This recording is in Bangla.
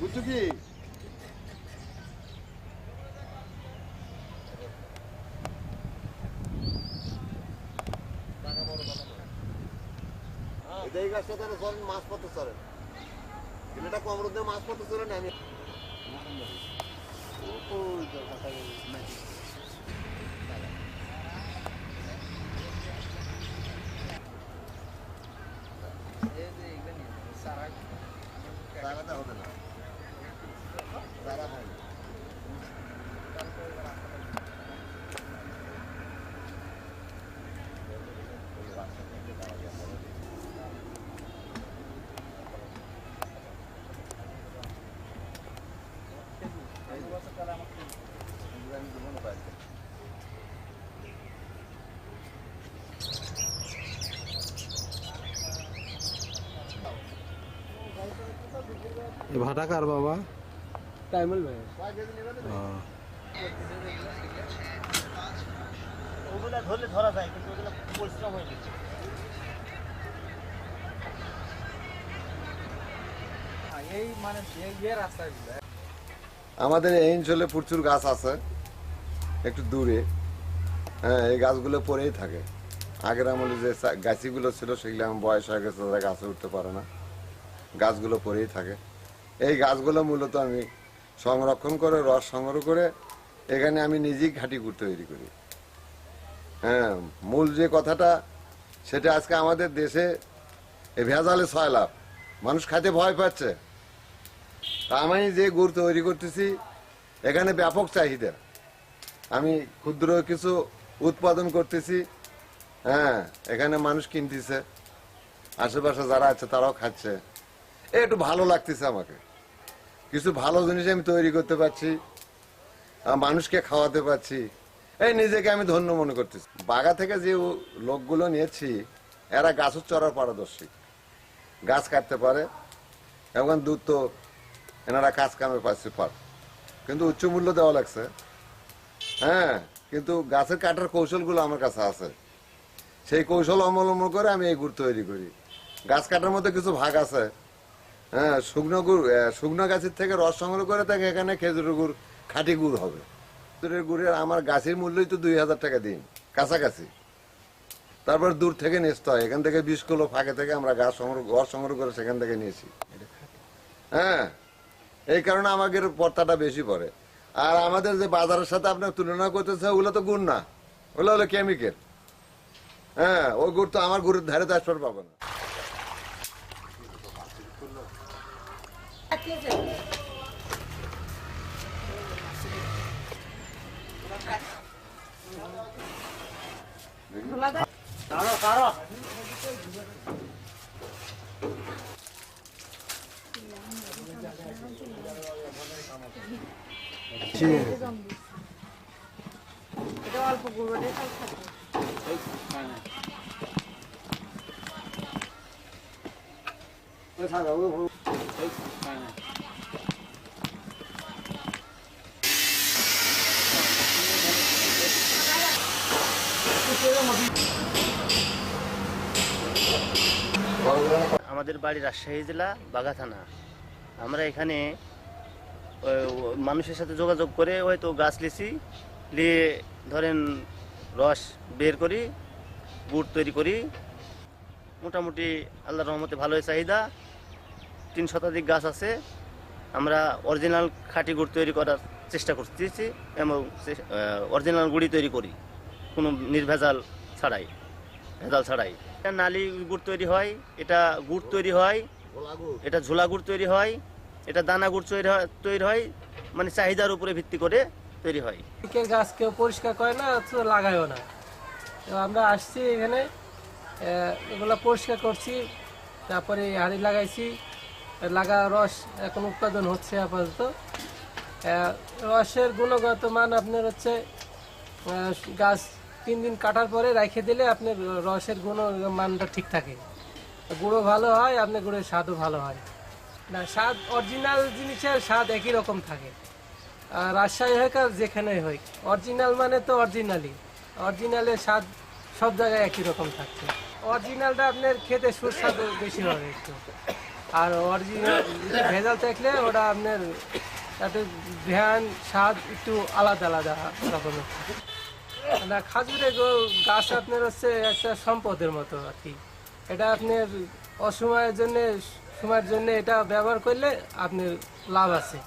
বুঝছ কি এই গাছটা তাহলে চলেন মাছ পত্র চলেন ছেলেটা কম রোদে মাছ পত্র চলেন আমি জায়গাটা ভাটা কার বাবা? টাইমল ভাই। ওগুলা ধরলে ধরা যায় কিন্তু ওগুলা পরিশ্রম হয়ে গেছে। এই মানে এই ইয়ে রাস্তাগুলো আমাদের এই অঞ্চলে প্রচুর গাছ আছে, একটু দূরে। হ্যাঁ এই গাছগুলো পরেই থাকে। আগের আমলে যে গাছিগুলো ছিল, সেগুলো আমার বয়স হয়ে গেছে, তারা গাছে উঠতে পারে না। গাছগুলো পরেই থাকে। এই গাছগুলো মূলত আমি সংরক্ষণ করে, রস সংগ্রহ করে, এখানে আমি নিজেই ঘাটি গুড় তৈরি করি। হ্যাঁ মূল যে কথাটা, সেটা আজকে আমাদের দেশে ভেজালে ছয় লাভ মানুষ খাইতে ভয় পাচ্ছে। আমি যে গুড় তৈরি করতেছি, এখানে ব্যাপক চাহিদা। আমি ক্ষুদ্র কিছু উৎপাদন করতেছি হ্যাঁ এখানে মানুষ কিনতেছে, আশেপাশে যারা আছে তারাও খাচ্ছে। একটু ভালো লাগতেছে আমাকে। কিছু ভালো জিনিস আমি তৈরি করতে পারছি মানুষকে খাওয়াতে পারছি, এই নিজেকে আমি ধন্য মনে করতেছি। বাগা থেকে যে লোকগুলো নিয়েছি, এরা গাছ চড়ার পারদর্শী। গাছ কাটতে পারে এবং দুধ তো এনারা কাজ কামে পাচ্ছে পার কিন্তু উচ্চ মূল্য দেওয়া লাগছে। হ্যাঁ কিন্তু গাছের কাটার কৌশলগুলো আমার কাছে আছে। সেই কৌশল অবলম্বন করে আমি এই গুড় তৈরি করি। গাছ কাটার মধ্যে কিছু ভাগ আছে। হ্যাঁ শুকনো গুড় শুকনো গাছের থেকে রস সংগ্রহ করে তাকে এখানে খেজুর গুড়, খাঁটি গুড় হবে। খেজুরের গুড়ের আমার গাছের মূল্যই তো দুই হাজার টাকা দিন, কাছাকাছি। তারপর দূর থেকে নিতে হয়। এখান থেকে বিশ কিলো ফাঁকে থেকে আমরা গাছ সংগ্রহ, রস সংগ্রহ করে সেখান থেকে নিয়েছি। হ্যাঁ এই কারণে আমাদের পর্তাটা বেশি পড়ে। আর আমাদের যে বাজারের সাথে আপনার তুলনা করতেছে, ওগুলো তো গুড় না। ওগুলো হলো কেমিক্যাল হ্যাঁ ওই গুড় তো আমার গুড়ের ধারে তো আসবার পাবো না। কারও কারও আমাদের বাড়ি রাজশাহী জেলা বাঘা থানা। আমরা এখানে মানুষের সাথে যোগাযোগ করে হয়তো গাছ লিছি নিয়ে ধরেন রস বের করি গুড় তৈরি করি। মোটামুটি আল্লাহ রহমতে ভালোই চাহিদা। তিন শতাধিক গাছ আছে। আমরা অরিজিনাল খাঁটি গুড় তৈরি করার চেষ্টা করতেছি এবং অরিজিনাল গুড়ি তৈরি করি। কোনো নির্ভেজাল ছাড়াই ভেজাল ছাড়াই। এটা নালি গুড় তৈরি হয় এটা গুড় তৈরি হয় এটা ঝোলা গুড় তৈরি হয়। এটা দানা গুড় তৈরি হয় তৈরি হয় মানে চাহিদার উপরে ভিত্তি করে তৈরি হয়। গাছ কেউ পরিষ্কার করে না লাগায়ও না। তো আমরা আসছি এখানে এগুলো পরিষ্কার করছি, তারপরে হাড়ি লাগাইছি। লাগা রস এখন উৎপাদন হচ্ছে আপাতত। রসের গুণগত মান আপনার হচ্ছে গাছ তিন দিন কাটার পরে রেখে দিলে আপনার রসের গুণ মানটা ঠিক থাকে। গুঁড়ো ভালো হয়, আপনার গুঁড়ের স্বাদও ভালো হয়। না, স্বাদ অরিজিনাল জিনিসের স্বাদ একই রকম থাকে। আর রাজশাহী হোক আর যেখানে হোক অরিজিনাল মানে তো অরিজিনালি অরিজিনালের স্বাদ সব জায়গায় একই রকম থাকছে অরিজিনালটা আপনার খেতে সুস্বাদু বেশি হবে একটু। আর অরিজিনাল ভেজাল থাকলে ওটা আপনার তাতে ধ্যান, স্বাদ একটু আলাদা আলাদা রকমের। না খাজুরের গো- গাছ আপনার হচ্ছে একটা সম্পদের মতো আর কি। এটা আপনার অসময়ের জন্য সময়ের জন্য এটা ব্যবহার করলে আপনার লাভ আছে।